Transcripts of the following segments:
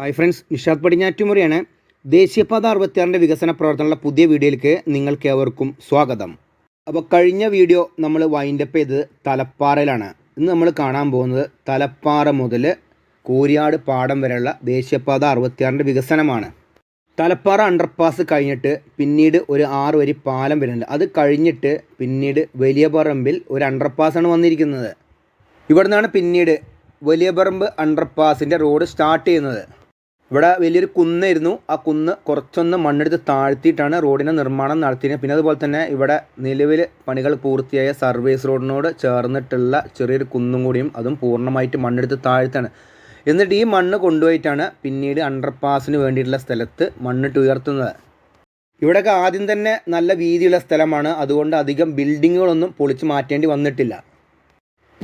Hi friends Nishad പടിഞ്ഞാറ്റുമുറിയാണ്. ദേശീയപാത അറുപത്തിയാറിന്റെ വികസന പ്രവർത്തനമുള്ള പുതിയ വീഡിയോയിലേക്ക് നിങ്ങൾക്ക് ഏവർക്കും സ്വാഗതം. അപ്പോൾ കഴിഞ്ഞ വീഡിയോ നമ്മൾ വൈൻഡപ്പ് ചെയ്തത് തലപ്പാറയിലാണ്. ഇന്ന് നമ്മൾ കാണാൻ പോകുന്നത് തലപ്പാറ മുതൽ കോരിയാട് പാടം വരെയുള്ള ദേശീയപാത അറുപത്തിയാറിന്റെ വികസനമാണ്. തലപ്പാറ അണ്ടർപാസ് കഴിഞ്ഞിട്ട് പിന്നീട് ഒരു ആറ് വരി പാലം വരുന്നുണ്ട്. അത് കഴിഞ്ഞിട്ട് പിന്നീട് വലിയ പറമ്പിൽ ഒരു അണ്ടർപാസാണ് വന്നിരിക്കുന്നത്. ഇവിടെ പിന്നീട് വലിയ പറമ്പ് അണ്ടർപാസിന്റെ റോഡ് സ്റ്റാർട്ട് ചെയ്യുന്നത്. ഇവിടെ വലിയൊരു കുന്നായിരുന്നു. ആ കുന്ന് കുറച്ചൊന്ന് മണ്ണെടുത്ത് താഴ്ത്തിയിട്ടാണ് റോഡിന്റെ നിർമ്മാണം നടത്തിയത് പിന്നെ അതുപോലെ തന്നെ ഇവിടെ നിലവിൽ പണികൾ പൂർത്തിയായ സർവീസ് റോഡിനോട് ചേർന്നിട്ടുള്ള ചെറിയൊരു കുന്നും കൂടിയും അതും പൂർണമായിട്ട് മണ്ണെടുത്ത് താഴ്ത്താണ്. എന്നിട്ട് ഈ മണ്ണ് കൊണ്ടുപോയിട്ടാണ് പിന്നീട് അണ്ടർപാസിന് വേണ്ടിയിട്ടുള്ള സ്ഥലത്ത് മണ്ണിട്ട് ഉയർത്തുന്നത്. ഇവിടെയൊക്കെ ആദ്യം തന്നെ നല്ല വീതിയുള്ള സ്ഥലമാണ്. അതുകൊണ്ട് അധികം ബിൽഡിങ്ങുകളൊന്നും പൊളിച്ചു മാറ്റേണ്ടി വന്നിട്ടില്ല.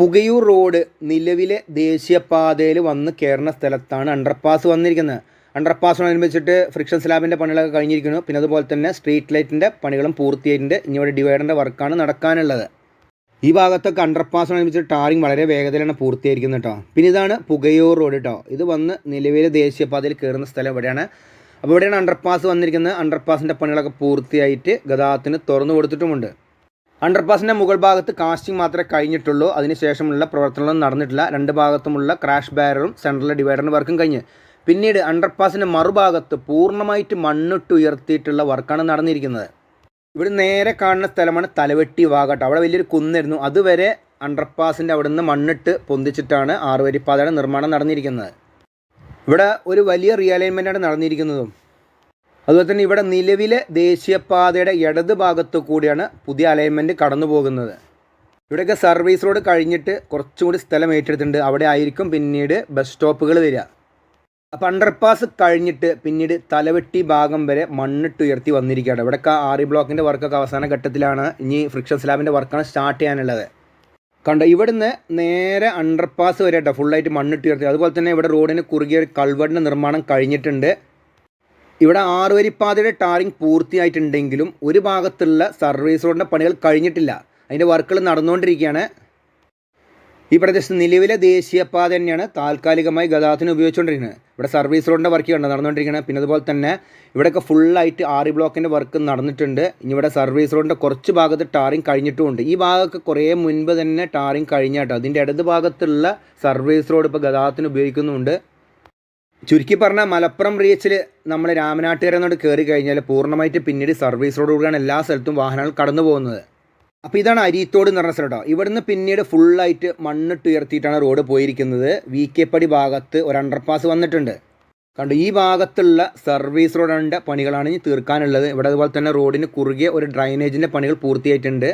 പുകയൂർ റോഡ് നിലവിലെ ദേശീയപാതയിൽ വന്ന് കയറുന്ന സ്ഥലത്താണ് അണ്ടർപാസ് വന്നിരിക്കുന്നത്. അണ്ടർപാസിനോടനുബന്ധിച്ചിട്ട് ഫ്രിക്ഷൻ സ്ലാബിന്റെ പണികളൊക്കെ കഴിഞ്ഞിരിക്കുന്നു. പിന്നെ അതുപോലെ തന്നെ സ്ട്രീറ്റ് ലൈറ്റിന്റെ പണികളും പൂർത്തിയായിട്ടുണ്ട്. ഇനി ഇവിടെ ഡിവൈഡറിന്റെ വർക്കാണ് നടക്കാനുള്ളത്. ഈ ഭാഗത്തൊക്കെ അണ്ടർപാസിനോടനുബന്ധിച്ച് ടാറിങ് വളരെ വേഗത്തിലാണ് പൂർത്തിയായിരിക്കുന്നത് കേട്ടോ പിന്നെ ഇതാണ് പുകയൂർ റോഡ് കേട്ടോ ഇത് വന്ന് നിലവിലെ ദേശീയപാതയിൽ കയറുന്ന സ്ഥലം ഇവിടെയാണ്. അപ്പോൾ ഇവിടെയാണ് അണ്ടർപാസ് വന്നിരിക്കുന്നത്. അണ്ടർപാസിന്റെ പണികളൊക്കെ പൂർത്തിയായിട്ട് ഗതാഗതത്തിന് തുറന്നു കൊടുത്തിട്ടുമുണ്ട്. അണ്ടർപാസിന്റെ മുകൾ ഭാഗത്ത് കാസ്റ്റിംഗ് മാത്രമേ കഴിഞ്ഞിട്ടുള്ളൂ. അതിനുശേഷമുള്ള പ്രവർത്തനങ്ങളൊന്നും നടന്നിട്ടില്ല. രണ്ട് ഭാഗത്തുമുള്ള ക്രാഷ് ബാരറും സെൻട്രലിലെ ഡിവൈഡറിന്റെ വർക്കും കഴിഞ്ഞ്. പിന്നീട് അണ്ടർപാസിന്റെ മറുഭാഗത്ത് പൂർണമായിട്ട് മണ്ണിട്ട് ഉയർത്തിയിട്ടുള്ള വർക്കാണ് നടന്നിരിക്കുന്നത്. ഇവിടെ നേരെ കാണുന്ന സ്ഥലമാണ് തലവെട്ടി വാഗട്ട്. അവിടെ വലിയൊരു കുന്നായിരുന്നു. അതുവരെ അണ്ടർപാസിന്റെ അവിടെ നിന്ന് മണ്ണിട്ട് പൊന്തിച്ചിട്ടാണ് ആറുവരിപ്പാതയുടെ നിർമ്മാണം നടന്നിരിക്കുന്നത്. ഇവിടെ ഒരു വലിയ റിയലൈൻമെന്റാണ് നടന്നിരിക്കുന്നതും. അതുപോലെ തന്നെ ഇവിടെ നിലവിലെ ദേശീയപാതയുടെ ഇടത് ഭാഗത്തു കൂടിയാണ് പുതിയ അലൈൻമെന്റ് കടന്നു പോകുന്നത്. ഇവിടെയൊക്കെ സർവീസ് റോഡ് കഴിഞ്ഞിട്ട് കുറച്ചും കൂടി സ്ഥലം ഏറ്റെടുത്തിട്ടുണ്ട്. അവിടെ ആയിരിക്കും പിന്നീട് ബസ് സ്റ്റോപ്പുകൾ വരിക. അപ്പോൾ അണ്ടർപാസ് കഴിഞ്ഞിട്ട് പിന്നീട് തലവെട്ടി ഭാഗം വരെ മണ്ണിട്ട് ഉയർത്തി വന്നിരിക്കുകയാണ്. ഇവിടെയൊക്കെ ആറി ബ്ലോക്കിന്റെ വർക്കൊക്കെ അവസാന ഘട്ടത്തിലാണ് ഇനി ഫ്രിക്ഷൻ സ്ലാബിന്റെ വർക്കാണ് സ്റ്റാർട്ട് ചെയ്യാനുള്ളത്. കണ്ട ഇവിടുന്ന് നേരെ അണ്ടർപാസ് വരെ കേട്ടോ ഫുള്ളായിട്ട് മണ്ണിട്ട് ഉയർത്തി. അതുപോലെ തന്നെ ഇവിടെ റോഡിന് കുറുകിയ ഒരു കൾവടിന്റെ നിർമ്മാണം കഴിഞ്ഞിട്ടുണ്ട്. ഇവിടെ ആറുവരിപ്പാതയുടെ ടാറിങ് പൂർത്തിയായിട്ടുണ്ടെങ്കിലും ഒരു ഭാഗത്തുള്ള സർവീസ് റോഡിന്റെ പണികൾ കഴിഞ്ഞിട്ടില്ല. അതിന്റെ വർക്കുകൾ നടന്നുകൊണ്ടിരിക്കുകയാണ്. ഈ പ്രദേശത്ത് നിലവിലെ ദേശീയപാത തന്നെയാണ് താൽക്കാലികമായി ഗതാഗതത്തിന് ഉപയോഗിച്ചുകൊണ്ടിരിക്കുന്നത്. ഇവിടെ സർവീസ് റോഡിന്റെ വർക്ക് കണ്ടോ? നടന്നുകൊണ്ടിരിക്കുന്നത് പിന്നെ അതുപോലെ തന്നെ ഇവിടെയൊക്കെ ഫുള്ളായിട്ട് ആറി ബ്ലോക്കിന്റെ വർക്ക് നടന്നിട്ടുണ്ട്. ഇനി ഇവിടെ സർവീസ് റോഡിന്റെ കുറച്ച് ഭാഗത്ത് ടാറിങ് കഴിഞ്ഞിട്ടുമുണ്ട്. ഈ ഭാഗമൊക്കെ കുറേ മുൻപ് തന്നെ ടാറിങ് കഴിഞ്ഞാട്ടോ. അതിന്റെ ഇടത് ഭാഗത്തുള്ള സർവീസ് റോഡ് ഇപ്പോൾ ഗതാഗതത്തിന് ഉപയോഗിക്കുന്നുണ്ട്. ചുരുക്കി പറഞ്ഞാൽ മലപ്പുറം റീച്ചിൽ നമ്മൾ രാമനാട്ടുകര എന്നോട് കയറി കഴിഞ്ഞാൽ പൂർണമായിട്ട് പിന്നീട് സർവീസ് റോഡ് കൂടിയാണ് എല്ലാ സ്ഥലത്തും വാഹനങ്ങൾ കടന്നു പോകുന്നത്. അപ്പോൾ ഇതാണ് അരീത്തോട് എന്ന് പറഞ്ഞ സ്ഥലം കേട്ടോ ഇവിടുന്ന് പിന്നീട് ഫുള്ളായിട്ട് മണ്ണിട്ട് ഉയർത്തിയിട്ടാണ് റോഡ് പോയിരിക്കുന്നത്. വി കെ പടി ഭാഗത്ത് ഒരു അണ്ടർപാസ് വന്നിട്ടുണ്ട്. കണ്ടു ഈ ഭാഗത്തുള്ള സർവീസ് റോഡിന്റെ പണികളാണ് ഇനി തീർക്കാനുള്ളത്. ഇവിടെ അതുപോലെ തന്നെ റോഡിന് കുറുകെ ഒരു ഡ്രൈനേജിന്റെ പണികൾ പൂർത്തിയായിട്ടുണ്ട്.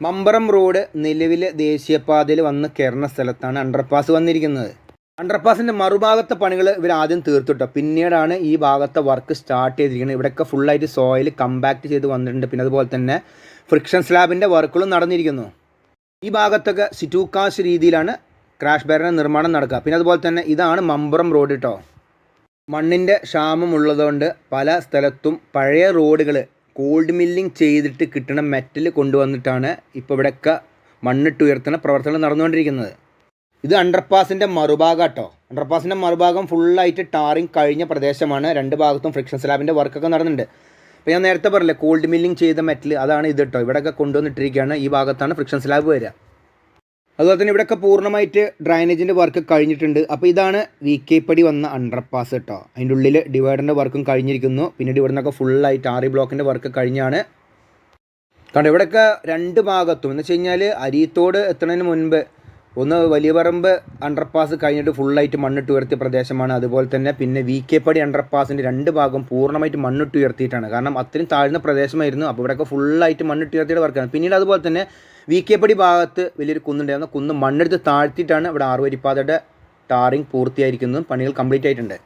മമ്പറം റോഡ് നിലവിലെ ദേശീയപാതയിൽ വന്ന് കയറുന്ന സ്ഥലത്താണ് അണ്ടർപാസ് വന്നിരിക്കുന്നത്. അണ്ടർപാസിന്റെ മറുഭാഗത്തെ പണികൾ ഇവർ ആദ്യം തീർത്തിട്ടോ. പിന്നീടാണ് ഈ ഭാഗത്തെ വർക്ക് സ്റ്റാർട്ട് ചെയ്തിരിക്കുന്നത്. ഇവിടെയൊക്കെ ഫുള്ളായിട്ട് സോയിൽ കമ്പാക്ട് ചെയ്ത് വന്നിട്ടുണ്ട്. പിന്നെ അതുപോലെ തന്നെ ഫ്രിക്ഷൻ സ്ലാബിന്റെ വർക്കുകളും നടന്നിരിക്കുന്നു. ഈ ഭാഗത്തൊക്കെ സിറ്റൂക്കാശ് രീതിയിലാണ് ക്രാഷ് ബാരിന്റെ നിർമ്മാണം നടക്കുക. പിന്നെ അതുപോലെ തന്നെ ഇതാണ് മമ്പുറം റോഡ് കേട്ടോ മണ്ണിന്റെ ക്ഷാമം ഉള്ളതുകൊണ്ട് പല സ്ഥലത്തും പഴയ റോഡുകൾ കോൾഡ് മില്ലിംഗ് ചെയ്തിട്ട് കിട്ടുന്ന മെറ്റൽ കൊണ്ടുവന്നിട്ടാണ് ഇപ്പോൾ ഇവിടെയൊക്കെ മണ്ണിട്ടുയർത്തുന്ന പ്രവർത്തനങ്ങൾ നടന്നുകൊണ്ടിരിക്കുന്നത്. ഇത് അണ്ടർപാസിന്റെ മറുഭാഗം കേട്ടോ അണ്ടർപാസിന്റെ മറുഭാഗം ഫുള്ളായിട്ട് ടാറിങ് കഴിഞ്ഞ പ്രദേശമാണ്. രണ്ട് ഭാഗത്തും ഫ്രിക്ഷൻ സ്ലാബിന്റെ വർക്കൊക്കെ നടന്നിട്ടുണ്ട്. അപ്പോൾ ഞാൻ നേരത്തെ പറഞ്ഞില്ലേ കോൾഡ് മില്ലിംഗ് ചെയ്ത മെറ്റൽ അതാണ് ഇത് കേട്ടോ ഇവിടെയൊക്കെ കൊണ്ടുവന്നിട്ടിരിക്കുകയാണ്. ഈ ഭാഗത്താണ് ഫ്രിക്ഷൻ സ്ലാബ് വരിക. അതുപോലെ തന്നെ ഇവിടെയൊക്കെ പൂർണമായിട്ട് ഡ്രൈനേജിന്റെ വർക്ക് കഴിഞ്ഞിട്ടുണ്ട്. അപ്പോൾ ഇതാണ് വി കെ പടി വന്ന അണ്ടർപാസ് കേട്ടോ അതിന്റെ ഉള്ളിൽ ഡിവൈഡറിന്റെ വർക്കും കഴിഞ്ഞിരിക്കുന്നു. പിന്നീട് ഇവിടെ നിന്നൊക്കെ ഫുള്ളായിട്ട് ആറി ബ്ലോക്കിന്റെ വർക്ക് കഴിഞ്ഞാണ്. കാരണം ഇവിടെയൊക്കെ രണ്ട് ഭാഗത്തും. എന്ന് വെച്ച് കഴിഞ്ഞാൽ അരിയത്തോട് എത്തുന്നതിന് മുൻപ് ഒന്ന് വലിയ പറമ്പ് അണ്ടർപാസ് കഴിഞ്ഞിട്ട് ഫുള്ളായിട്ട് മണ്ണിട്ട് ഉയർത്തിയ പ്രദേശമാണ്. അതുപോലെ തന്നെ പിന്നെ വി കെ പടി അണ്ടർപാസിന്റെ രണ്ട് ഭാഗം പൂർണമായിട്ട് മണ്ണിട്ട് ഉയർത്തിയിട്ടാണ്. കാരണം അത്രയും താഴ്ന്ന പ്രദേശമായിരുന്നു. അപ്പോൾ ഇവിടെയൊക്കെ ഫുള്ളായിട്ട് മണ്ണിട്ട് ഉയർത്തിയുടെ വർക്കാണ് പിന്നീട് അതുപോലെ തന്നെ വി കെ പടി ഭാഗത്ത് വലിയൊരു കുന്നുണ്ടായിരുന്നു കുന്ന് മണ്ണെടുത്ത് താഴ്ത്തിയിട്ടാണ് ഇവിടെ ആറുവരിപ്പാതയുടെ ടാറിങ് പൂർത്തിയായിരിക്കുന്നതും പണികൾ കംപ്ലീറ്റ് ആയിട്ടുണ്ട്.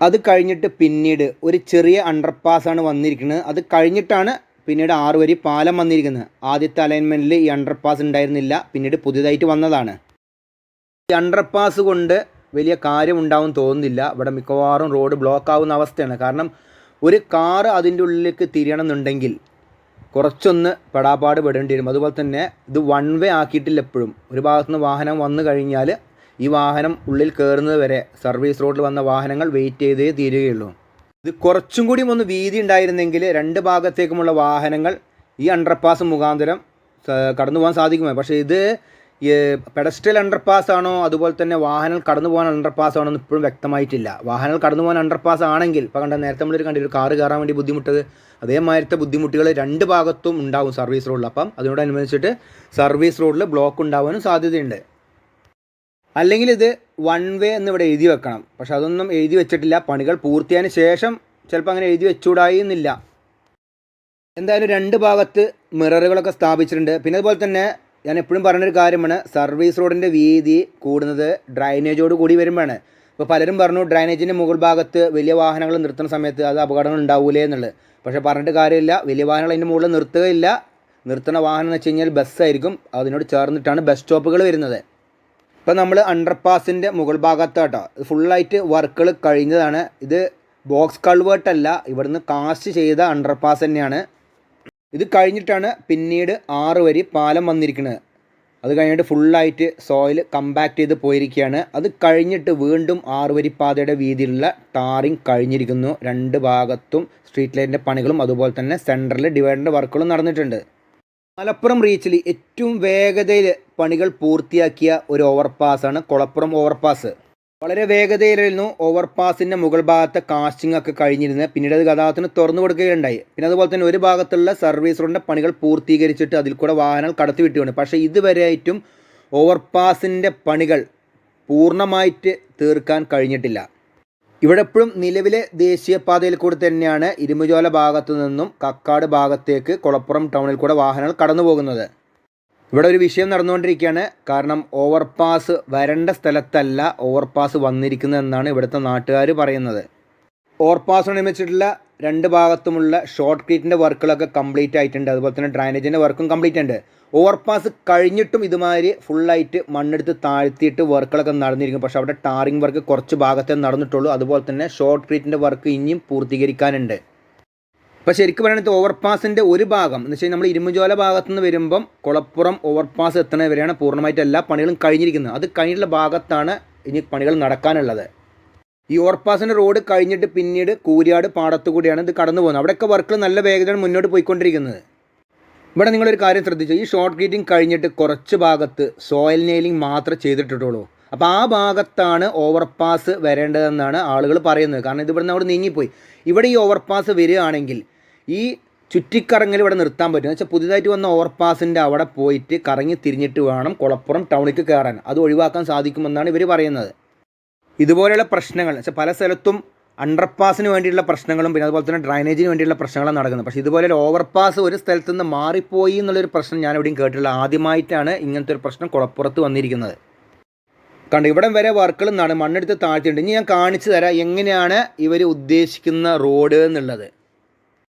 അത് കഴിഞ്ഞിട്ട് പിന്നീട് ഒരു ചെറിയ അണ്ടർപാസ് ആണ് വന്നിരിക്കുന്നത്. അത് കഴിഞ്ഞിട്ടാണ് പിന്നീട് ആറ് വരി പാലം വന്നിരിക്കുന്നത് ആദ്യത്തെ അലൈൻമെന്റിൽ ഈ അണ്ടർപാസ് ഉണ്ടായിരുന്നില്ല. പിന്നീട് പുതിയതായിട്ട് വന്നതാണ്. ഈ അണ്ടർപാസ് കൊണ്ട് വലിയ കാര്യം ഉണ്ടാവും തോന്നുന്നില്ല. ഇവിടെ മിക്കവാറും റോഡ് ബ്ലോക്ക് ആവുന്ന അവസ്ഥയാണ്. കാരണം ഒരു കാറ് അതിന്റെ ഉള്ളിലേക്ക് തിരിയണമെന്നുണ്ടെങ്കിൽ കുറച്ചൊന്ന് പെടാപ്പാട് പെടേണ്ടി വരും. അതുപോലെ തന്നെ ഇത് വൺ വേ ആക്കിയിട്ടില്ല എപ്പോഴും. ഒരു ഭാഗത്തുനിന്ന് വാഹനം വന്നു കഴിഞ്ഞാൽ ഈ വാഹനം ഉള്ളിൽ കയറുന്നത് വരെ സർവീസ് റോഡിൽ വന്ന വാഹനങ്ങൾ വെയിറ്റ് ചെയ്തേ തീരുകയുള്ളൂ. ഇത് കുറച്ചും കൂടി ഒന്ന് വീതി ഉണ്ടായിരുന്നെങ്കിൽ രണ്ട് ഭാഗത്തേക്കുമുള്ള വാഹനങ്ങൾ ഈ അണ്ടർപാസ് മുഖാന്തരം കടന്നു പോകാൻ സാധിക്കുമോ പക്ഷേ ഇത് പെഡസ്ട്രിയൽ അണ്ടർപാസ് ആണോ അതുപോലെ തന്നെ വാഹനങ്ങൾ കടന്നു പോകാൻ അണ്ടർപാസ് ആണോ എന്ന് ഇപ്പോഴും വ്യക്തമായിട്ടില്ല. വാഹനങ്ങൾ കടന്നു പോകാൻ അണ്ടർപാസ് ആണെങ്കിൽ ഇപ്പോൾ കണ്ട നേരത്തെ നമ്മളൊരു ഒരു കാറ് കയറാൻ വേണ്ടി ബുദ്ധിമുട്ടത് അതേമാതിരത്തെ ബുദ്ധിമുട്ടുകൾ രണ്ട് ഭാഗത്തും ഉണ്ടാവും സർവീസ് റോഡിൽ അപ്പം അതിനോടനുബന്ധിച്ചിട്ട് സർവീസ് റോഡിൽ ബ്ലോക്ക് ഉണ്ടാവാനും സാധ്യതയുണ്ട്. അല്ലെങ്കിൽ ഇത് വൺ വേ എന്ന് ഇവിടെ എഴുതി വെക്കണം. പക്ഷെ അതൊന്നും എഴുതി വെച്ചിട്ടില്ല. പണികൾ പൂർത്തിയായതിനു ശേഷം ചിലപ്പോൾ അങ്ങനെ എഴുതി വെച്ചുകൂടായി എന്നില്ല. എന്തായാലും രണ്ട് ഭാഗത്ത് മിററുകളൊക്കെ സ്ഥാപിച്ചിട്ടുണ്ട്. പിന്നെ അതുപോലെ തന്നെ ഞാൻ എപ്പോഴും പറഞ്ഞൊരു കാര്യമാണ്. സർവീസ് റോഡിന്റെ വീതി കൂടുന്നത് ഡ്രൈനേജോട് കൂടി വരുമ്പോഴാണ്. ഇപ്പോൾ പലരും പറഞ്ഞു ഡ്രൈനേജിന്റെ മുകൾ ഭാഗത്ത് വലിയ വാഹനങ്ങൾ നിർത്തുന്ന സമയത്ത് അത് അപകടങ്ങൾ ഉണ്ടാവൂലേ എന്നുള്ളത്. പക്ഷേ പറഞ്ഞിട്ട് കാര്യമില്ല. വലിയ വാഹനങ്ങൾ അതിന്റെ മുകളിൽ നിർത്തുകയില്ല. നിർത്തുന്ന വാഹനം എന്ന് വെച്ച് കഴിഞ്ഞാൽ ബസ്സായിരിക്കും. അതിനോട് ചേർന്നിട്ടാണ് ബസ് സ്റ്റോപ്പുകൾ വരുന്നത്. ഇപ്പം നമ്മൾ അണ്ടർപാസിന്റെ മുകൾ ഭാഗത്താട്ടോ. ഫുള്ളായിട്ട് വർക്കുകൾ കഴിഞ്ഞതാണ്. ഇത് ബോക്സ് കൾവേർട്ടല്ല ഇവിടുന്ന് കാസ്റ്റ് ചെയ്ത അണ്ടർപാസ് തന്നെയാണ്. ഇത് കഴിഞ്ഞിട്ടാണ് പിന്നീട് ആറ് വരി പാലം വന്നിരിക്കുന്നത്. അത് കഴിഞ്ഞിട്ട് ഫുള്ളായിട്ട് സോയിൽ കമ്പാക്ട് ചെയ്ത് പോയിരിക്കുകയാണ്. അത് കഴിഞ്ഞിട്ട് വീണ്ടും ആറ് വരി പാതയുടെ വീതിയിലുള്ള ടാറിങ് കഴിഞ്ഞിരിക്കുന്നു. രണ്ട് ഭാഗത്തും സ്ട്രീറ്റ് ലൈറ്റിന്റെ പണികളും അതുപോലെ തന്നെ സെന്ററിൽ ഡിവൈഡറിന്റെ വർക്കുകളും നടന്നിട്ടുണ്ട്. മലപ്പുറം റീച്ചിൽ ഏറ്റവും വേഗതയിൽ പണികൾ പൂർത്തിയാക്കിയ ഒരു ഓവർപാസാണ് കൊളപ്പുറം ഓവർപാസ്. വളരെ വേഗതയിലായിരുന്നു ഓവർപാസിന്റെ മുകൾ ഭാഗത്തെ കാസ്റ്റിംഗ് ഒക്കെ കഴിഞ്ഞിരുന്നത്. പിന്നീട് അത് ഗതാഗതത്തിന് തുറന്നു കൊടുക്കുകയുണ്ടായി. പിന്നെ അതുപോലെ തന്നെ ഒരു ഭാഗത്തുള്ള സർവീസ് റോഡിന്റെ പണികൾ പൂർത്തീകരിച്ചിട്ട് അതിൽ കൂടെ വാഹനങ്ങൾ കടത്തി വിട്ടുകൊണ്ട്. പക്ഷേ ഇതുവരെയായിട്ടും ഓവർപാസിന്റെ പണികൾ പൂർണമായിട്ട് തീർക്കാൻ കഴിഞ്ഞിട്ടില്ല. ഇവിടെ എപ്പോഴും നിലവിലെ ദേശീയപാതയിൽ കൂടി തന്നെയാണ് ഇരുമുചോല ഭാഗത്തു നിന്നും കക്കാട് ഭാഗത്തേക്ക് കുളപ്പുറം ടൗണിൽ കൂടെ വാഹനങ്ങൾ കടന്നു പോകുന്നത് ഇവിടെ ഒരു വിഷയം നടന്നുകൊണ്ടിരിക്കുകയാണ്. കാരണം ഓവർപാസ് വരേണ്ട സ്ഥലത്തല്ല ഓവർപാസ് വന്നിരിക്കുന്നതെന്നാണ് ഇവിടുത്തെ നാട്ടുകാർ പറയുന്നത്. ഓവർപാസിനനുസരിച്ചിട്ടുള്ള രണ്ട് ഭാഗത്തുമുള്ള ഷോർട്ട് ക്രീറ്റിന്റെ വർക്കുകളൊക്കെ കംപ്ലീറ്റ് ആയിട്ടുണ്ട്. അതുപോലെ തന്നെ ഡ്രൈനേജിന്റെ വർക്കും കംപ്ലീറ്റ് ഉണ്ട്. ഓവർപാസ് കഴിഞ്ഞിട്ടും ഇതുമാതിരി ഫുള്ളായിട്ട് മണ്ണെടുത്ത് താഴ്ത്തിയിട്ട് വർക്കുകളൊക്കെ നടന്നിരിക്കും പക്ഷേ അവിടെ ടാറിംഗ് വർക്ക് കുറച്ച് ഭാഗത്തേ നടന്നിട്ടുള്ളൂ. അതുപോലെ തന്നെ ഷോർട്ട് ക്രീറ്റിന്റെ വർക്ക് ഇനിയും പൂർത്തീകരിക്കാനുണ്ട്. ഇപ്പോൾ ശരിക്കും പറയുകയാണെങ്കിൽ ഓവർപാസിന്റെ ഒരു ഭാഗം. എന്ന് വെച്ചാൽ നമ്മൾ ഇരുമ്പുചോല ഭാഗത്തു നിന്ന് വരുമ്പം കുളപ്പുറം ഓവർപാസ് എത്തണവരെയാണ് വരെയാണ് പൂർണമായിട്ട് എല്ലാ പണികളും കഴിഞ്ഞിരിക്കുന്നത്. അത് കഴിഞ്ഞിട്ടുള്ള ഭാഗത്താണ് ഇനി പണികൾ നടക്കാനുള്ളത്. ഈ ഓവർപാസിന്റെ റോഡ് കഴിഞ്ഞിട്ട് പിന്നീട് കൂരിയാട് പാടത്തു കൂടിയാണ് ഇത് കടന്നു പോകുന്നത്. അവിടെയൊക്കെ വർക്കുകൾ നല്ല വേഗതയാണ് മുന്നോട്ട് പോയിക്കൊണ്ടിരിക്കുന്നത്. ഇവിടെ നിങ്ങളൊരു കാര്യം ശ്രദ്ധിച്ചു? ഈ ഷോർട്ട് ഗീറ്റിംഗ് കഴിഞ്ഞിട്ട് കുറച്ച് ഭാഗത്ത് സോയിൽ നെയിലിംഗ് മാത്രമേ ചെയ്തിട്ടുള്ളൂ അപ്പോൾ ആ ഭാഗത്താണ് ഓവർപാസ് വരേണ്ടതെന്നാണ് ആളുകൾ പറയുന്നത്. കാരണം ഇത് ഇവിടുന്ന് അവിടെ നീങ്ങിപ്പോയി. ഇവിടെ ഈ ഓവർപാസ് വരികയാണെങ്കിൽ ഈ ചുറ്റിക്കറങ്ങൽ ഇവിടെ നിർത്താൻ പറ്റും. എന്ന് വെച്ചാൽ പുതിയതായിട്ട് വന്ന ഓവർപാസിന്റെ അവിടെ പോയിട്ട് കറങ്ങി തിരിഞ്ഞിട്ട് വേണം കുളപ്പുറം ടൗണിക്ക് കയറാൻ അത് ഒഴിവാക്കാൻ സാധിക്കുമെന്നാണ് ഇവർ പറയുന്നത്. ഇതുപോലെയുള്ള പ്രശ്നങ്ങൾ വെച്ചാൽ പല സ്ഥലത്തും അണ്ടർപാസിന് വേണ്ടിയുള്ള പ്രശ്നങ്ങളും പിന്നെ അതുപോലെ തന്നെ ഡ്രൈനേജിന് വേണ്ടിയുള്ള പ്രശ്നങ്ങളും നടക്കുന്നത്. പക്ഷേ ഇതുപോലെ ഓവർപാസ് ഒരു സ്ഥലത്തു നിന്ന് മാറിപ്പോയി എന്നുള്ളൊരു പ്രശ്നം ഞാൻ എവിടെയും കേട്ടിട്ടില്ല. ആദ്യമായിട്ടാണ് ഇങ്ങനത്തെ ഒരു പ്രശ്നം കുളപ്പുറത്ത് വന്നിരിക്കുന്നത്. കണ്ട് ഇവിടം വരെ വർക്കുകൾ നട മണ്ണെടുത്ത് താഴ്ത്തിയിട്ടുണ്ട്. ഇനി ഞാൻ കാണിച്ചു തരാം എങ്ങനെയാണ് ഇവർ ഉദ്ദേശിക്കുന്ന റോഡ് എന്നുള്ളത്.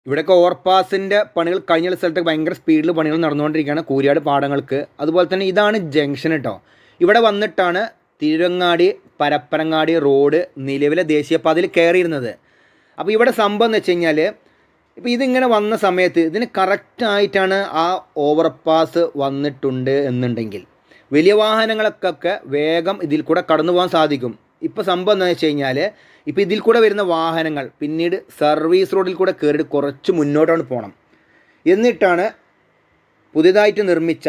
ഇവിടെയൊക്കെ ഓവർപാസിന്റെ പണികൾ കഴിഞ്ഞ സ്ഥലത്ത് ഭയങ്കര സ്പീഡിൽ പണികൾ നടന്നുകൊണ്ടിരിക്കുകയാണ് കൂരിയാട് പാടങ്ങൾക്ക്. അതുപോലെ തന്നെ ഇതാണ് ജംഗ്ഷൻ കേട്ടോ ഇവിടെ വന്നിട്ടാണ് തിരുവങ്ങാടി പരപ്പനങ്ങാടി റോഡ് നിലവിലെ ദേശീയപാതയിൽ കയറിയിരുന്നത്. അപ്പോൾ ഇവിടെ സംഭവം എന്ന് വെച്ച് കഴിഞ്ഞാൽ ഇപ്പോൾ ഇതിങ്ങനെ വന്ന സമയത്ത് ഇതിന് കറക്റ്റായിട്ടാണ് ആ ഓവർപാസ് വന്നിട്ടുണ്ട് എന്നുണ്ടെങ്കിൽ വലിയ വാഹനങ്ങൾക്കൊക്കെ വേഗം ഇതിൽ കൂടെ കടന്നു പോകാൻ സാധിക്കും. ഇപ്പോൾ സംഭവം എന്താണെന്ന് വെച്ച് കഴിഞ്ഞാൽ ഇപ്പോൾ ഇതിൽ കൂടെ വരുന്ന വാഹനങ്ങൾ പിന്നീട് സർവീസ് റോഡിൽ കൂടെ കയറിയിട്ട് കുറച്ച് മുന്നോട്ടാണ് പോകണം എന്നിട്ടാണ് പുതിയതായിട്ട് നിർമ്മിച്ച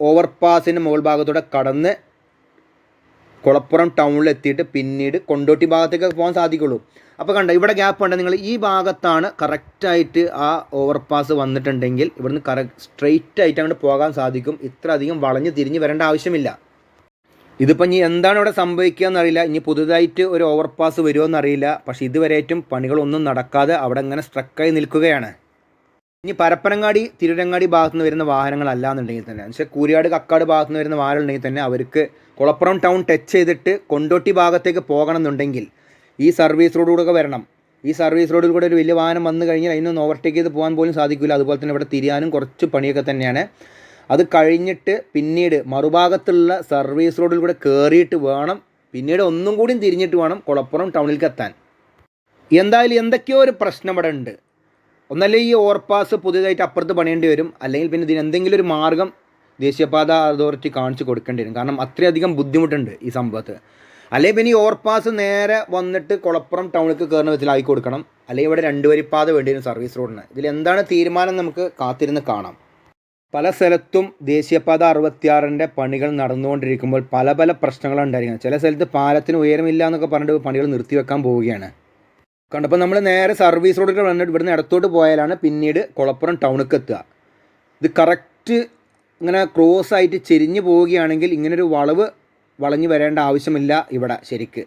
ഓവർപാസിന്റെ മുകൾ ഭാഗത്തൂടെ കടന്ന് കുളപ്പുറം ടൗണിൽ എത്തിയിട്ട് പിന്നീട് കൊണ്ടോട്ടി ഭാഗത്തേക്ക് പോകാൻ സാധിക്കുള്ളൂ. അപ്പോൾ കണ്ട ഇവിടെ ഗ്യാപ്പ് ഉണ്ട്. നിങ്ങൾ ഈ ഭാഗത്താണ് കറക്റ്റായിട്ട് ആ ഓവർപാസ് വന്നിട്ടുണ്ടെങ്കിൽ ഇവിടുന്ന് കറക്റ്റ് സ്ട്രെയിറ്റ് ആയിട്ട് അങ്ങോട്ട് പോകാൻ സാധിക്കും. ഇത്ര അധികം വളഞ്ഞ് തിരിഞ്ഞ് വരേണ്ട ആവശ്യമില്ല. ഇതിപ്പോൾ ഇനി എന്താണ് ഇവിടെ സംഭവിക്കുക എന്നറിയില്ല ഇനി പുതുതായിട്ട് ഒരു ഓവർപാസ് വരുമോ എന്നറിയില്ല പക്ഷേ ഇതുവരെയായിട്ടും പണികളൊന്നും നടക്കാതെ അവിടെ ഇങ്ങനെ സ്ട്രക്കായി നിൽക്കുകയാണ്. ഇനി പരപ്പനങ്ങാടി തിരുരങ്ങാടി ഭാഗത്തു നിന്ന് വരുന്ന വാഹനങ്ങളല്ല എന്നുണ്ടെങ്കിൽ തന്നെ പക്ഷേ കൂരിയാട് കക്കാട് ഭാഗത്തു നിന്ന് വരുന്ന വാഹനം ഉണ്ടെങ്കിൽ തന്നെ അവർക്ക് കുളപ്പുറം ടൗൺ ടച്ച് ചെയ്തിട്ട് കൊണ്ടോട്ടി ഭാഗത്തേക്ക് പോകണം എന്നുണ്ടെങ്കിൽ ഈ സർവീസ് റോഡിലൂടെ വരണം. ഈ സർവീസ് റോഡിൽ കൂടെ ഒരു വലിയ വാഹനം വന്നു കഴിഞ്ഞാൽ അതിനൊന്ന് ഓവർടേക്ക് ചെയ്ത് പോകാൻ പോലും സാധിക്കില്ല. അതുപോലെ തന്നെ ഇവിടെ തിരിയാനും കുറച്ച് പണിയൊക്കെ തന്നെയാണ്. അത് കഴിഞ്ഞിട്ട് പിന്നീട് മറുഭാഗത്തുള്ള സർവീസ് റോഡിൽ കൂടെ കയറിയിട്ട് വേണം. പിന്നീട് ഒന്നും കൂടി തിരിഞ്ഞിട്ട് വേണം കുളപ്പുറം ടൗണിലേക്ക് എത്താൻ എന്തായാലും എന്തൊക്കെയോ ഒരു പ്രശ്നം ഇവിടെ ഉണ്ട്. ഒന്നല്ലേ ഈ ഓവർപാസ് പുതിയതായിട്ട് അപ്പുറത്ത് പണിയേണ്ടി വരും. അല്ലെങ്കിൽ പിന്നെ ഇതിന് എന്തെങ്കിലും ഒരു മാർഗം ദേശീയപാത അതോറിറ്റി കാണിച്ചു കൊടുക്കേണ്ടി വരും. കാരണം അത്രയധികം ബുദ്ധിമുട്ടുണ്ട് ഈ സംഭവത്ത്. അല്ലെങ്കിൽ പിന്നെ ഈ ഓവർപാസ് നേരെ വന്നിട്ട് കുളപ്പുറം ടൗണിലേക്ക് കയറുന്ന വിധത്തിലാക്കി കൊടുക്കണം അല്ലെങ്കിൽ ഇവിടെ രണ്ട് വരിപ്പാത വേണ്ടി വരും സർവീസ് റോഡിന്. ഇതിൽ എന്താണ് തീരുമാനം നമുക്ക് കാത്തിരുന്ന് കാണാം. പല സ്ഥലത്തും ദേശീയപാത അറുപത്തിയാറിന്റെ പണികൾ നടന്നുകൊണ്ടിരിക്കുമ്പോൾ പല പല പ്രശ്നങ്ങളുണ്ടായിരിക്കുന്നത് ചില സ്ഥലത്ത് പാലത്തിന് ഉയരമില്ല എന്നൊക്കെ പറഞ്ഞിട്ട് പണികൾ നിർത്തിവെക്കാൻ പോവുകയാണ്. കണ്ടപ്പോൾ നമ്മൾ നേരെ സർവീസ് റോഡിൽ വന്നിട്ട് ഇവിടുന്ന് ഇടത്തോട്ട് പോയാലാണ് പിന്നീട് കുളപ്പുറം ടൗണിലേക്ക് എത്തുക. ഇത് കറക്റ്റ് ഇങ്ങനെ ക്രോസ് ആയിട്ട് ചെരിഞ്ഞ് പോവുകയാണെങ്കിൽ ഇങ്ങനൊരു വളവ് വളഞ്ഞു വരേണ്ട ആവശ്യമില്ല ഇവിടെ ശരിക്ക്.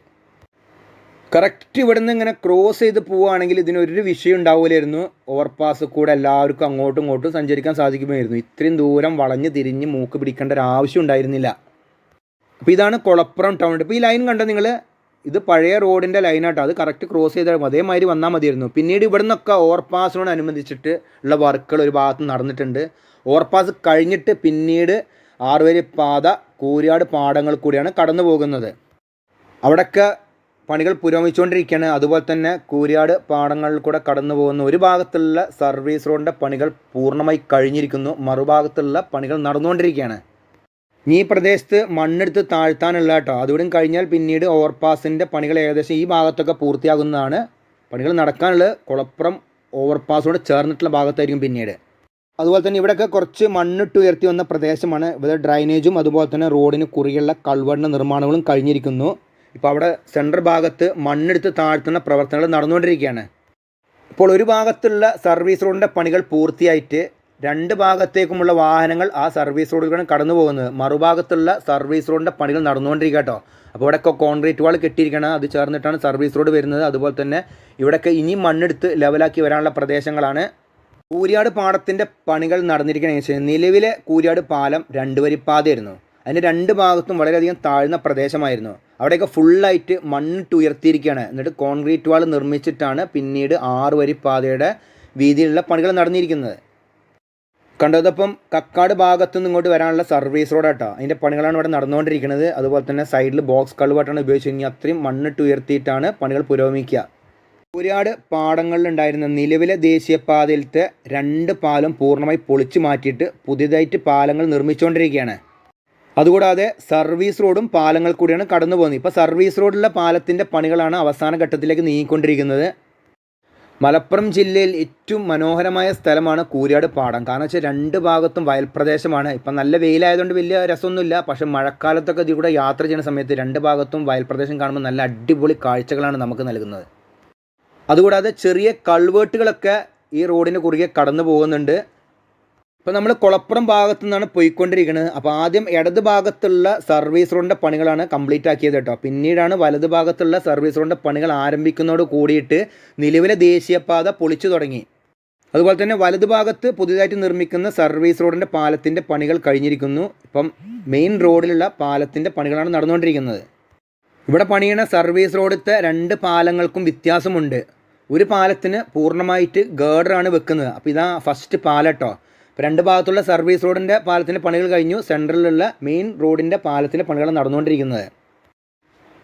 കറക്റ്റ് ഇവിടുന്ന് ഇങ്ങനെ ക്രോസ് ചെയ്ത് പോവുകയാണെങ്കിൽ ഇതിനൊരു വിഷയം ഉണ്ടാവില്ലായിരുന്നു ഓവർപാസ് കൂടെ എല്ലാവർക്കും അങ്ങോട്ടും ഇങ്ങോട്ടും സഞ്ചരിക്കാൻ സാധിക്കുമായിരുന്നു. ഇത്രയും ദൂരം വളഞ്ഞ് തിരിഞ്ഞ് മൂക്ക് പിടിക്കേണ്ട ഒരു ആവശ്യം ഉണ്ടായിരുന്നില്ല. അപ്പോൾ ഇതാണ് കുളപ്പുറം ടൗൺ ഇപ്പോൾ ഈ ലൈൻ കണ്ടോ നിങ്ങൾ ഇത് പഴയ റോഡിന്റെ ലൈനാട്ടോ അത് കറക്റ്റ് ക്രോസ് ചെയ്താൽ അതേമാതിരി വന്നാൽ മതിയായിരുന്നു. പിന്നീട് ഇവിടെ നിന്നൊക്കെ ഓവർപാസിനോട് അനുബന്ധിച്ചിട്ട് ഉള്ള വർക്കുകൾ ഒരു ഭാഗത്ത് നടന്നിട്ടുണ്ട്. ഓവർപാസ് കഴിഞ്ഞിട്ട് പിന്നീട് ആറുവരി പാത കൂരിയാട് പാടങ്ങൾ കൂടിയാണ് കടന്നു പോകുന്നത് അവിടെയൊക്കെ പണികൾ പുരോഗമിച്ചുകൊണ്ടിരിക്കുകയാണ്. അതുപോലെ തന്നെ കൂരിയാട് പാടങ്ങളിൽ കൂടെ കടന്നു പോകുന്ന ഒരു ഭാഗത്തുള്ള സർവീസ് റോഡിന്റെ പണികൾ പൂർണമായി കഴിഞ്ഞിരിക്കുന്നു. മറുഭാഗത്തുള്ള പണികൾ നടന്നുകൊണ്ടിരിക്കുകയാണ്. ഈ പ്രദേശത്ത് മണ്ണെടുത്ത് താഴ്ത്താനുള്ള കേട്ടോ അതുകൂടി കഴിഞ്ഞാൽ പിന്നീട് ഓവർപാസിന്റെ പണികൾ ഏകദേശം ഈ ഭാഗത്തൊക്കെ പൂർത്തിയാകുന്നതാണ്. പണികൾ നടക്കാനുള്ള കുളപ്പുറം ഓവർപാസോട് ചേർന്നിട്ടുള്ള ഭാഗത്തായിരിക്കും പിന്നീട്. അതുപോലെ തന്നെ ഇവിടെയൊക്കെ കുറച്ച് മണ്ണിട്ട് ഉയർത്തി വന്ന പ്രദേശമാണ്. ഇവിടെ ഡ്രൈനേജും അതുപോലെ തന്നെ റോഡിന് കുറിയുള്ള കൾവണ്ണ നിർമ്മാണങ്ങളും കഴിഞ്ഞിരിക്കുന്നു. ഇപ്പോൾ അവിടെ സെൻട്രൽ ഭാഗത്ത് മണ്ണെടുത്ത് താഴ്ത്തുന്ന പ്രവർത്തനങ്ങൾ നടന്നുകൊണ്ടിരിക്കുകയാണ്. ഇപ്പോൾ ഒരു ഭാഗത്തുള്ള സർവീസ് റോഡിന്റെ പണികൾ പൂർത്തിയായിട്ട് രണ്ട് ഭാഗത്തേക്കുമുള്ള വാഹനങ്ങൾ ആ സർവീസ് റോഡിലൂടെ കടന്നു പോകുന്നത്. മറുഭാഗത്തുള്ള സർവീസ് റോഡിന്റെ പണികൾ നടന്നുകൊണ്ടിരിക്കുക കേട്ടോ. അപ്പോൾ ഇവിടെയൊക്കെ കോൺക്രീറ്റ് വാൾ കെട്ടിയിരിക്കണം അത് ചേർന്നിട്ടാണ് സർവീസ് റോഡ് വരുന്നത്. അതുപോലെ തന്നെ ഇവിടെയൊക്കെ ഇനി മണ്ണെടുത്ത് ലെവലാക്കി വരാനുള്ള പ്രദേശങ്ങളാണ്. കൂരിയാട് പാടത്തിന്റെ പണികൾ നടന്നിരിക്കണമെന്ന് വെച്ചാൽ നിലവിലെ കൂരിയാട് പാലം രണ്ട് വരിപ്പാതയായിരുന്നു അതിന്റെ രണ്ട് ഭാഗത്തും വളരെയധികം താഴ്ന്ന പ്രദേശമായിരുന്നു. അവിടെയൊക്കെ ഫുള്ളായിട്ട് മണ്ണിട്ട് ഉയർത്തിയിരിക്കുകയാണ്. എന്നിട്ട് കോൺക്രീറ്റ് വാൾ നിർമ്മിച്ചിട്ടാണ് പിന്നീട് ആറ് വരിപ്പാതയുടെ വീതിയിലുള്ള പണികൾ നടന്നിരിക്കുന്നത്. കണ്ടതപ്പം കക്കാട് ഭാഗത്തു നിന്ന് ഇങ്ങോട്ട് വരാനുള്ള സർവീസ് റോഡ് കേട്ടോ അതിന്റെ പണികളാണ് ഇവിടെ നടന്നുകൊണ്ടിരിക്കുന്നത്. അതുപോലെ തന്നെ സൈഡിൽ ബോക്സ് കള്ളുപാട്ടാണ് ഉപയോഗിച്ച് കഴിഞ്ഞാൽ അത്രയും മണ്ണിട്ട് ഉയർത്തിയിട്ടാണ് പണികൾ പുരോഗമിക്കുക. ഒരുപാട് പാടങ്ങളിലുണ്ടായിരുന്ന നിലവിലെ ദേശീയപാതയിലത്തെ രണ്ട് പാലം പൂർണമായി പൊളിച്ചു മാറ്റിയിട്ട് പുതിയതായിട്ട് പാലങ്ങൾ നിർമ്മിച്ചുകൊണ്ടിരിക്കുകയാണ്. അതുകൂടാതെ സർവീസ് റോഡും പാലങ്ങൾ കൂടിയാണ് കടന്നു പോകുന്നത്. ഇപ്പോൾ സർവീസ് റോഡിലെ പാലത്തിന്റെ പണികളാണ് അവസാന ഘട്ടത്തിലേക്ക് നീങ്ങിക്കൊണ്ടിരിക്കുന്നത്. മലപ്പുറം ജില്ലയിൽ ഏറ്റവും മനോഹരമായ സ്ഥലമാണ് കൂരിയാട് പാടം. കാരണം വെച്ചാൽ രണ്ട് ഭാഗത്തും വയൽ പ്രദേശമാണ്. ഇപ്പം നല്ല വെയിലായതുകൊണ്ട് വലിയ രസമൊന്നുമില്ല. പക്ഷെ മഴക്കാലത്തൊക്കെ ഇതിൽ കൂടെ യാത്ര ചെയ്യുന്ന സമയത്ത് രണ്ട് ഭാഗത്തും വയൽ പ്രദേശം കാണുമ്പോൾ നല്ല അടിപൊളി കാഴ്ചകളാണ് നമുക്ക് നൽകുന്നത്. അതുകൂടാതെ ചെറിയ കൾവേട്ടുകളൊക്കെ ഈ റോഡിന് കുറുകെ കടന്നു പോകുന്നുണ്ട്. ഇപ്പോൾ നമ്മൾ കുളപ്പുറം ഭാഗത്തു നിന്നാണ് പോയിക്കൊണ്ടിരിക്കുന്നത് അപ്പോൾ ആദ്യം ഇടത് ഭാഗത്തുള്ള സർവീസ് റോഡിന്റെ പണികളാണ് കംപ്ലീറ്റ് ആക്കിയത് കേട്ടോ. പിന്നീടാണ് വലത് ഭാഗത്തുള്ള സർവീസ് റോഡിന്റെ പണികൾ ആരംഭിക്കുന്നതോട് കൂടിയിട്ട് നിലവിലെ ദേശീയപാത പൊളിച്ചു തുടങ്ങി. അതുപോലെ തന്നെ വലത് ഭാഗത്ത് പുതിയതായിട്ട് നിർമ്മിക്കുന്ന സർവീസ് റോഡിന്റെ പാലത്തിന്റെ പണികൾ കഴിഞ്ഞിരിക്കുന്നു. ഇപ്പം മെയിൻ റോഡിലുള്ള പാലത്തിന്റെ പണികളാണ് നടന്നുകൊണ്ടിരിക്കുന്നത്. ഇവിടെ പണിയണ സർവീസ് റോഡിലത്തെ രണ്ട് പാലങ്ങൾക്കും വ്യത്യാസമുണ്ട്. ഒരു പാലത്തിന് പൂർണമായിട്ട് ഗേഡറാണ് വെക്കുന്നത്. അപ്പോൾ ഇതാ ഫസ്റ്റ് പാലട്ടോ രണ്ട് ഭാഗത്തുള്ള സർവീസ് റോഡിന്റെ പാലത്തിന്റെ പണികൾ കഴിഞ്ഞു. സെൻട്രലിലുള്ള മെയിൻ റോഡിന്റെ പാലത്തിന്റെ പണികൾ നടന്നുകൊണ്ടിരിക്കുന്നത്.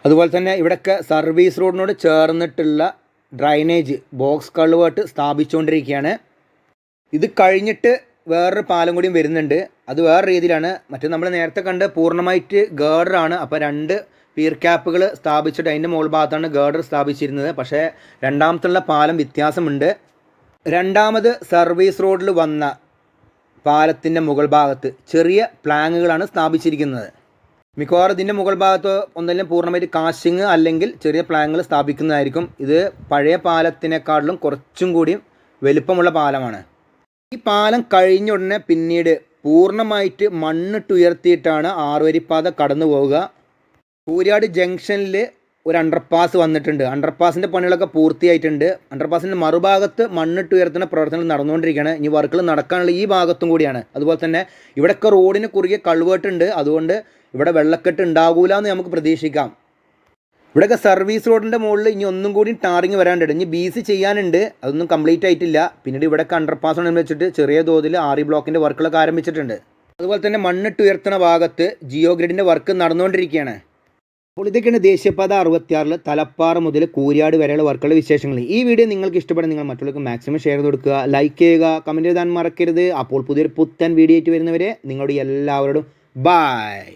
അതുപോലെ തന്നെ ഇവിടെയൊക്കെ സർവീസ് റോഡിനോട് ചേർന്നിട്ടുള്ള ഡ്രൈനേജ് ബോക്സ് കൾവേർട്ട് സ്ഥാപിച്ചുകൊണ്ടിരിക്കുകയാണ്. ഇത് കഴിഞ്ഞിട്ട് വേറൊരു പാലം കൂടിയും വരുന്നുണ്ട്. അത് വേറെ രീതിയിലാണ്. മറ്റേ നമ്മൾ നേരത്തെ കണ്ട് പൂർണമായിട്ട് ഗേഡറാണ്. അപ്പോൾ രണ്ട് പീർ ക്യാപ്പുകൾ സ്ഥാപിച്ചിട്ട് അതിന്റെ മുകൾ ഭാഗത്താണ് ഗേഡർ സ്ഥാപിച്ചിരുന്നത്. പക്ഷേ രണ്ടാമത്തുള്ള പാലം വ്യത്യാസമുണ്ട്. രണ്ടാമത് സർവീസ് റോഡിൽ വന്ന പാലത്തിന്റെ മുകൾ ഭാഗത്ത് ചെറിയ പ്ലാങ്ങുകളാണ് സ്ഥാപിച്ചിരിക്കുന്നത്. മിക്കവാറും ഇതിന്റെ മുകൾ ഭാഗത്ത് ഒന്നെങ്കിലും പൂർണമായിട്ട് കാശിങ് അല്ലെങ്കിൽ ചെറിയ പ്ലാങ്ങുകൾ സ്ഥാപിക്കുന്നതായിരിക്കും. ഇത് പഴയ പാലത്തിനേക്കാളിലും കുറച്ചും കൂടി വലുപ്പമുള്ള പാലമാണ്. ഈ പാലം കഴിഞ്ഞ ഉടനെ പിന്നീട് പൂർണമായിട്ട് മണ്ണിട്ടുയർത്തിയിട്ടാണ് ആറുവരിപ്പാത കടന്നു പോവുക കൂരിയാട് ജംഗ്ഷനിൽ ഒരു അണ്ടർപാസ് വന്നിട്ടുണ്ട്. അണ്ടർപാസിന്റെ പണികളൊക്കെ പൂർത്തിയായിട്ടുണ്ട്. അണ്ടർപാസിന്റെ മറുഭാഗത്ത് മണ്ണിട്ട് ഉയർത്തുന്ന പ്രവർത്തനങ്ങൾ നടന്നുകൊണ്ടിരിക്കുകയാണ്. ഇനി വർക്കുകൾ നടക്കാനുള്ള ഈ ഭാഗത്തും കൂടിയാണ്. അതുപോലെ തന്നെ ഇവിടെയൊക്കെ റോഡിന് കുറുകെ കൾവേട്ടുണ്ട് അതുകൊണ്ട് ഇവിടെ വെള്ളക്കെട്ട് ഉണ്ടാകൂല എന്ന് നമുക്ക് പ്രതീക്ഷിക്കാം. ഇവിടെയൊക്കെ സർവീസ് റോഡിന്റെ മുകളിൽ ഇനി ഒന്നും കൂടി ടാറിങ് വരാനുണ്ട്. ഇനി ബി സി ചെയ്യാനുണ്ട്. അതൊന്നും കംപ്ലീറ്റ് ആയിട്ടില്ല. പിന്നീട് ഇവിടെ അണ്ടർപാസ് വെച്ചിട്ട് ചെറിയ തോതിൽ ആറി ബ്ലോക്കിന്റെ വർക്കുകളൊക്കെ ആരംഭിച്ചിട്ടുണ്ട്. അതുപോലെ തന്നെ മണ്ണിട്ട് ഉയർത്തുന്ന ഭാഗത്ത് ജിയോ ഗ്രിഡിന്റെ വർക്ക് നടന്നുകൊണ്ടിരിക്കുകയാണ്. അപ്പോൾ ഇതൊക്കെയാണ് ദേശീയപാത അറുപത്തിയാറിൽ തലപ്പാറ മുതൽ കൂരിയാട് വരെയുള്ള വർക്കുകളുടെ വിശേഷങ്ങൾ. ഈ വീഡിയോ നിങ്ങൾക്ക് ഇഷ്ടപ്പെടുന്ന നിങ്ങൾ മറ്റുള്ളവർക്ക് മാക്സിമം ഷെയർ ചെയ്ത് കൊടുക്കുക ലൈക്ക് ചെയ്യുക കമന്റ് എഴുതാൻ മറക്കരുത്. അപ്പോൾ പുതിയൊരു പുത്തൻ വീഡിയോ ആയിട്ട് വരുന്നവരെ നിങ്ങളുടെ എല്ലാവരോടും ബായ്